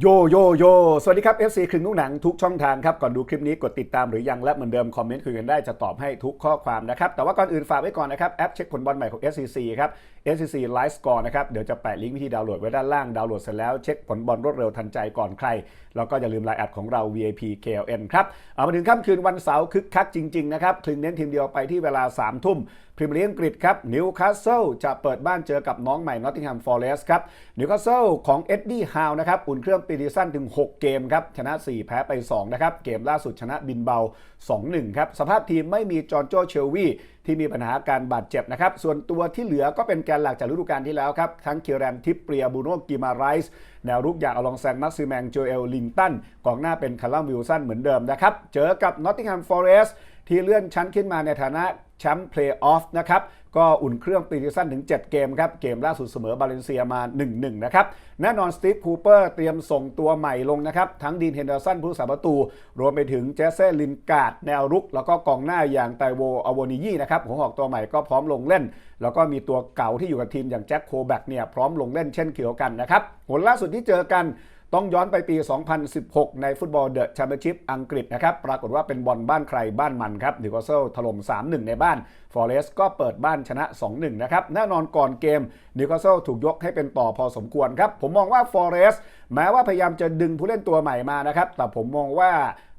โยโยโย สวัสดีครับ FC ครึ่งลูกหนังทุกช่องทางครับ ก่อนดูคลิปนี้กดติดตามหรือยัง และเหมือนเดิม คอมเมนต์คุยกันได้จะตอบให้ทุกข้อความนะครับ แต่ว่าก่อนอื่นฝากไว้ก่อนนะครับ แอปเช็คผลบอลใหม่ของ SCC ครับ SCC Live Score นะครับ เดี๋ยวจะแปะลิงก์วิธีดาวน์โหลดไว้ด้านล่าง ดาวน์โหลดเสร็จแล้วเช็คผลบอลรวดเร็วทันใจก่อนใคร แล้วก็อย่าลืมไลน์แอดของเรา VIP KLN ครับเอามาถึงค่ำคืนวันเสาร์คึกคักจริงๆนะครับคลึงเน้นทีมเดียวไปที่เวลา3ทุ่มพรีเมียร์ลีกอังกฤษครับนิวคาสเซิลจะเปิดบ้านเจอกับน้องใหม่นอตติงแฮมฟอเรสต์ครับนิวคาสเซิลของเอ็ดดี้ฮาวนะครับอุ่นเครื่องปีดิสันถึง 6 เกมครับ ชนะ 4 แพ้ไป 2 นะครับ เกมล่าสุดชนะบินเบา 2-1 ครับ สภาพทีมไม่มีจอห์นโจเชลวีที่มีปัญหาการบาดเจ็บนะครับ ส่วนตัวที่เหลือก็เป็นแกนหลักจากฤดูกาลที่แล้วครับ ทั้งเคียรันทิปเปียบูโนกิมาไรส์แนวรุกอย่างอลองแซงมักซิแมงโจเอลลิงตันกองหน้าเป็นคาร์ลวิลสันเหมือนเดิมนะครับ เจอกับนอตติงแฮมฟอร์เรสต์ที่เลื่อนชั้นขึ้นมาในฐานะ แชมป์เพลย์ออฟนะครับก็อุ่นเครื่องปีซีซั่นถึง 7 เกมครับ เกมล่าสุดเสมอบาเลนเซียมา 1-1 นะครับ แน่นอนสตีฟคูเปอร์เตรียมส่งตัวใหม่ลงนะครับ ทั้งดีนเฮนเดอร์สันผู้รักษาประตู รวมไปถึงเจสเซ่ลินการ์ดแนวรุก แล้วก็กองหน้าอย่างไตโวอโวนิยี่นะครับหัวหอกตัวใหม่ก็พร้อมลงเล่น แล้วก็มีตัวเก่าที่อยู่กับทีมอย่างแจ็คโคแบ็กเนี่ยพร้อมลงเล่นเช่นเกี่ยวกันนะครับผลล่าสุดที่เจอกัน ต้องย้อนไปปี 2016 ในฟุตบอลเดอะแชมเปี้ยนชิพอังกฤษนะครับ ปรากฏว่าเป็นบอลบ้านใครบ้านมันครับนิวคาสเซิลถล่ม 3-1 ในบ้านฟอเรสต์ก็เปิดบ้านชนะ 2-1 นะครับ แน่นอนก่อนเกมนิวคาสเซิลถูกยกให้เป็นต่อพอสมควรครับ ผมมองว่าฟอเรสต์แม้ว่าพยายามจะดึงผู้เล่นตัวใหม่มานะครับ แต่ผมมองว่า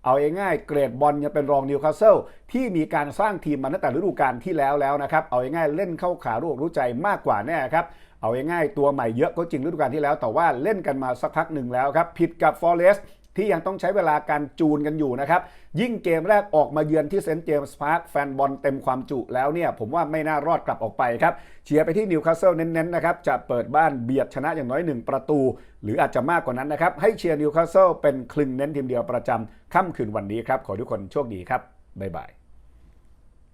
เอาง่ายๆเกรดบอลยังเป็นรองนิวคาสเซิลที่มีการสร้างทีมมาตั้งแต่ฤดูกาลที่แล้วแล้วนะครับ เอาง่ายๆเล่นเข้าขาลูกรู้ใจมากกว่าแน่ครับเอาง่ายๆตัวใหม่เยอะก็จริงฤดูกาลที่แล้ว แต่ว่าเล่นกันมาสักพักหนึ่งแล้วครับผิดกับฟอเรส ที่ยังต้องใช้เวลาการจูนกันอยู่นะครับ ยิ่งเกมแรกออกมาเยือนที่เซนต์เจมส์พาร์คแฟนบอลเต็มความจุแล้วเนี่ย ผมว่าไม่น่ารอดกลับออกไปครับ เชียร์ไปที่นิวคาสเซิลเน้นๆนะครับ จะเปิดบ้านเบียดชนะอย่างน้อย 1 ประตู หรืออาจจะมากกว่านั้นนะครับ ให้เชียร์นิวคาสเซิลเป็นคลึงเน้นทีมเดียวประจำค่ำคืนวันนี้ครับ ขอทุกคนโชคดีครับบ๊ายบาย